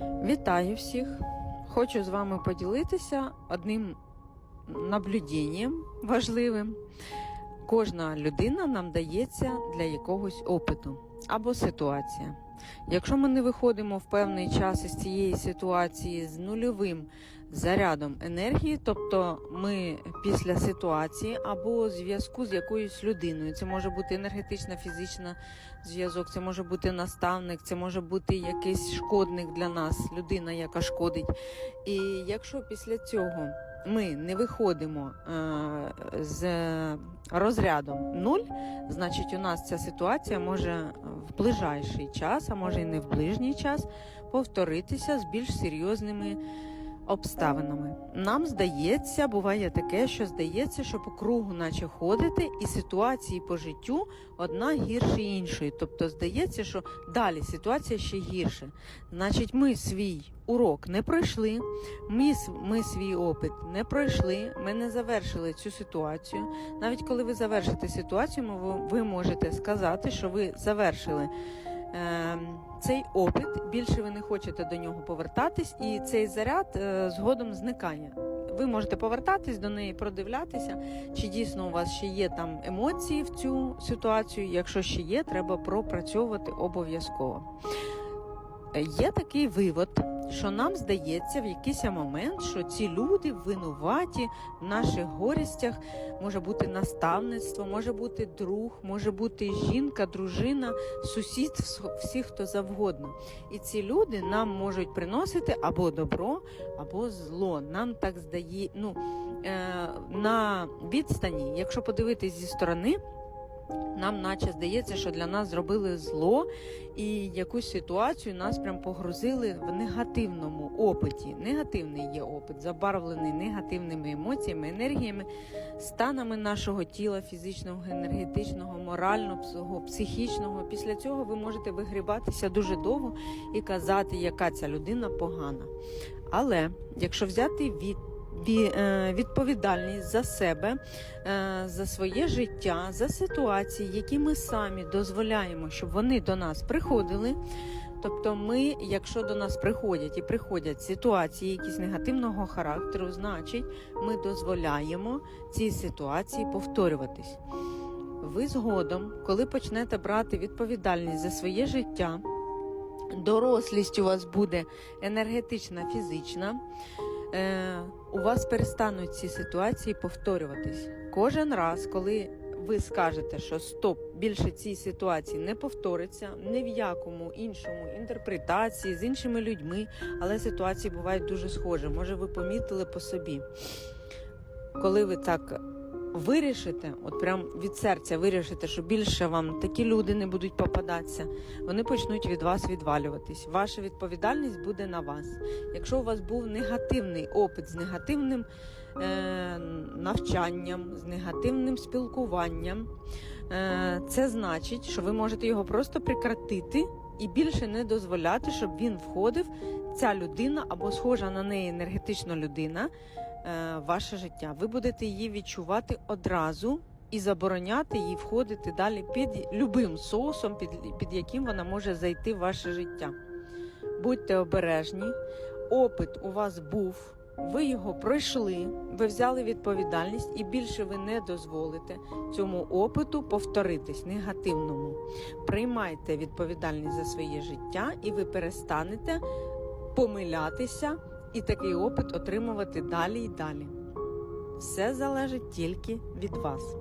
Вітаю всіх! Хочу з вами поділитися одним наблюдінням важливим. Кожна людина нам дається для якогось опиту або ситуація. Якщо ми не виходимо в певний час із цієї ситуації з нульовим зарядом енергії, тобто ми після ситуації або зв'язку з якоюсь людиною, це може бути енергетична, фізична зв'язок, це може бути наставник, це може бути якийсь шкодник для нас, людина, яка шкодить. І якщо після цього ми не виходимо е, з розрядом 0, значить у нас ця ситуація може в ближайший час, а може і не в ближній час, повторитися з більш серйозними обставинами. Нам здається, буває таке, що здається, що по кругу, наче ходите, і ситуації по життю одна гірше іншої. Тобто здається, що далі ситуація ще гірше. Значить, ми свій урок не пройшли, ми, ми свій опит не пройшли, ми не завершили цю ситуацію. Навіть коли ви завершите ситуацію, ви можете сказати, що ви завершили. Ем, цей опит, більше ви не хочете до нього повертатись, і цей заряд е, згодом зникає. Ви можете повертатись до неї, продивлятися, чи дійсно у вас ще є там емоції в цю ситуацію. Якщо ще є, треба пропрацьовувати обов'язково. Е, Є такий вивод, що нам здається в якийсь момент, що ці люди винуваті в наших горістях. Може бути наставництво, може бути друг, може бути жінка, дружина, сусід, вс- всі, хто завгодно. І ці люди нам можуть приносити або добро, або зло. Нам так здає, ну, е, на відстані, якщо подивитись зі сторони. Нам наче здається, що для нас зробили зло, і якусь ситуацію нас прям погрузили в негативному опиті. Негативний є опит, забарвлений негативними емоціями, енергіями, станами нашого тіла, фізичного, енергетичного, морального, психічного. Після цього ви можете вигрібатися дуже довго і казати, яка ця людина погана. Але якщо взяти від ві- відповідальність за себе, е, за своє життя, за ситуації, які ми самі дозволяємо, щоб вони до нас приходили. Тобто, ми, якщо до нас приходять і приходять ситуації якісь негативного характеру, значить ми дозволяємо цій ситуації повторюватись. Ви згодом, коли почнете брати відповідальність за своє життя, дорослість у вас буде енергетична, фізична. У вас перестануть ці ситуації повторюватись. Кожен раз, коли ви скажете, що стоп, більше цій ситуації не повториться, ні в якому іншому інтерпретації з іншими людьми, але ситуації бувають дуже схожі. Може, ви помітили по собі. Коли ви так вирішите, от прям від серця вирішите, що більше вам такі люди не будуть попадатися, вони почнуть від вас відвалюватись. Ваша відповідальність буде на вас. Якщо у вас був негативний опит з негативним е, навчанням, з негативним спілкуванням, е, це значить, що ви можете його просто прекратити і більше не дозволяти, щоб він входив, ця людина або схожа на неї енергетична людина ваше життя. Ви будете її відчувати одразу. І забороняти їй входити далі під любим соусом, під, під яким вона може зайти в ваше життя. Будьте обережні, опит у вас був, ви його пройшли, ви взяли відповідальність і більше ви не дозволите цьому опиту повторитись негативному. Приймайте відповідальність за своє життя, і ви перестанете помилятися і такий опит отримувати далі і далі. Все залежить тільки від вас.